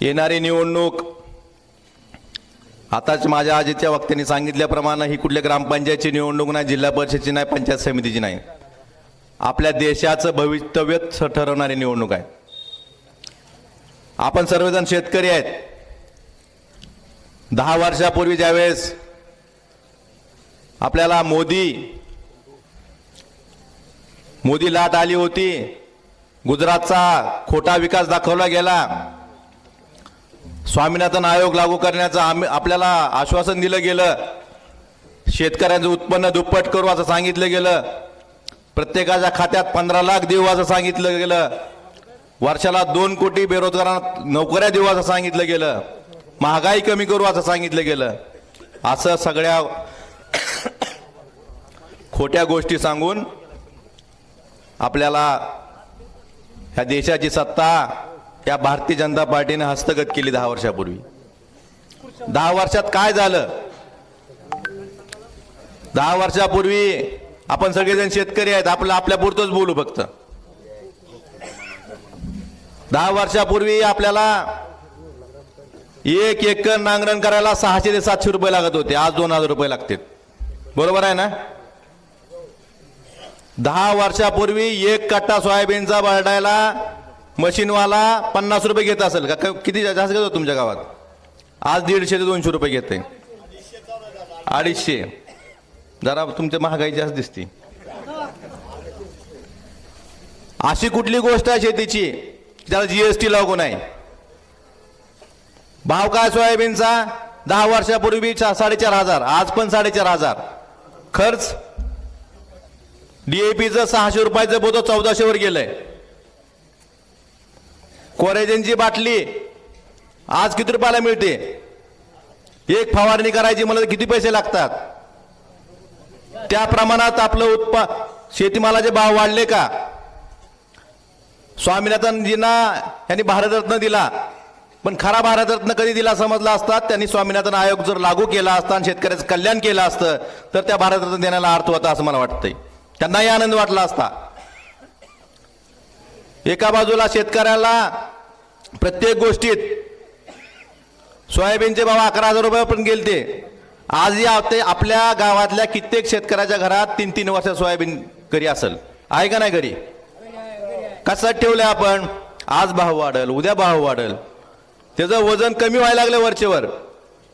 येणारी निवडणूक. आताच माझ्या आजीच्या वक्त्यांनी सांगितल्याप्रमाणे ही कुठल्या ग्रामपंचायतची निवडणूक नाही जिल्हा परिषदची नाही पंचायत समितीची नाही. आपल्या देशाचं भवितव्यच ठरवणारी निवडणूक आहे. आपण सर्वजण शेतकरी आहेत. दहा वर्षापूर्वी ज्यावेळेस आपल्याला मोदी मोदी लाट आली होती गुजरातचा खोटा विकास दाखवला गेला स्वामीनाथन आयोग लागू करण्याचं आम्ही आपल्याला आश्वासन दिलं गेलं. शेतकऱ्यांचं उत्पन्न दुप्पट करू असं सांगितलं गेलं. प्रत्येकाच्या खात्यात पंधरा लाख देऊ असं सांगितलं गेलं. वर्षाला दोन कोटी बेरोजगारांना नोकऱ्या देऊ असं सांगितलं गेलं. महागाई कमी करू असं सांगितलं गेलं. असं सगळ्या खोट्या गोष्टी सांगून आपल्याला ह्या देशाची सत्ता या भारतीय जनता पार्टीने हस्तगत केली दहा वर्षापूर्वी. दहा वर्षात काय झालं? दहा वर्षापूर्वी आपण सगळेजण शेतकरी आहेत आपलं आपल्या पुरतोच बोलू फक्त. दहा वर्षापूर्वी आपल्याला एक एकर नांगरण करायला सहाशे ते सातशे रुपये लागत होते आज दोन हजार रुपये लागतील. बरोबर आहे ना? दहा वर्षापूर्वी एक कट्टा सोयाबीनचा बरडायला मशीनवाला पन्नास रुपये घेत असेल का? क- किती जास्त घेतो तुमच्या गावात? आज दीडशे ते दोनशे रुपये घेते. अडीचशे. जरा तुमच्या महागाई जास्त दिसते. अशी कुठली गोष्ट आहे शेतीची? त्याला जीएसटी लागू नाही भाव काय सोयाबीनचा? दहा वर्षापूर्वी साडेचार हजार. आज पण साडेचार हजार. खर्च? डीएपीचं सहाशे रुपयाचं बोध चौदाशेवर गेलंय. कोरेजनची बाटली. आज किती रुपयाला मिळते? एक फवारणी करायची मला किती पैसे लागतात? त्या प्रमाणात आपलं उत्पा शेतीमालाचे भाव वाढले का? स्वामीनाथनजींना यांनी भारतरत्न दिला. पण खरा भारतरत्न कधी दिला समजला असतात त्यांनी स्वामीनाथन आयोग जर लागू केला असता आणि शेतकऱ्याचं कल्याण केलं असतं तर त्या भारतरत्न देण्याला अर्थ होता असं मला वाटतंय. त्यांनाही आनंद वाटला असता. एका बाजूला शेतकऱ्याला प्रत्येक गोष्टीत सोयाबीनचे भाव अकरा हजार रुपये पण गेलते. आजही ते आपल्या गावातल्या कित्येक शेतकऱ्याच्या घरात तीन तीन वर्ष सोयाबीन घरी असेल. आहे का नाही घरी? कसं ठेवलं आपण? आज भाव वाढल उद्या भाव वाढल. त्याचं वजन कमी व्हायला लागलं वरचेवर.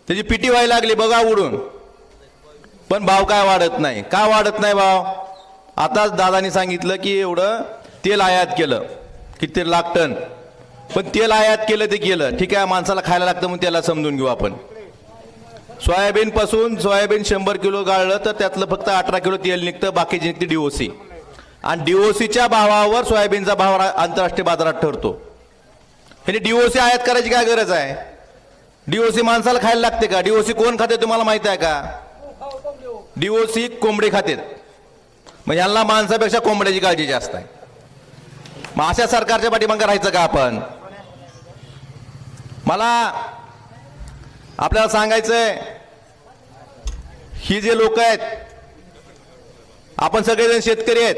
त्याची पिटी व्हायला लागली बघा उडून. पण भाव काय वाढत नाही. का वाढत नाही भाव? आताच दादानी सांगितलं की एवढं तेल आयात केलं. किती लाख टन? पण तेल आयात केलं ते केलं ठीक आहे माणसाला खायला लागतं म्हणून त्याला समजून घेऊ आपण. सोयाबीन पासून सोयाबीन शंभर किलो गाळलं तर त्यातलं फक्त अठरा किलो तेल निघतं बाकीची निघते डीओसी आणि डीओसीच्या भावावर सोयाबीनचा भाव आंतरराष्ट्रीय बाजारात ठरतो. हे डीओसी आयात करायची काय गरज आहे? डीओसी माणसाला खायला लागते का? डीओसी कोण खाते तुम्हाला माहीत आहे का? डीओसी कोंबडे खातेत. म्हणजे मग यांना माणसापेक्षा कोंबड्याची काळजी जास्त आहे. मग अशा सरकारच्या पाठीमागं राहायचं का आपण? मला आपल्याला सांगायचंय ही जे लोक आहेत आपण सगळेजण शेतकरी आहेत.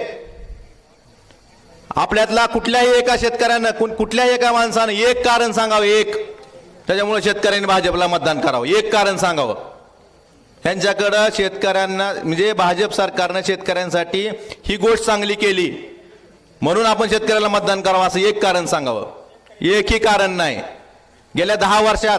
आपल्यातला कुठल्याही एका शेतकऱ्यानं कुठल्याही एका माणसानं एक कारण सांगावं एक. त्याच्यामुळे शेतकऱ्यांनी भाजपला मतदान करावं एक कारण सांगावं. त्यांच्याकडं शेतकऱ्यांना म्हणजे भाजप सरकारनं शेतकऱ्यांसाठी ही गोष्ट चांगली केली. म्हणून आपण शेतकऱ्याला मतदान करावं असं एक कारण सांगावं. एकही कारण नाही. गेल्या दहा वर्षात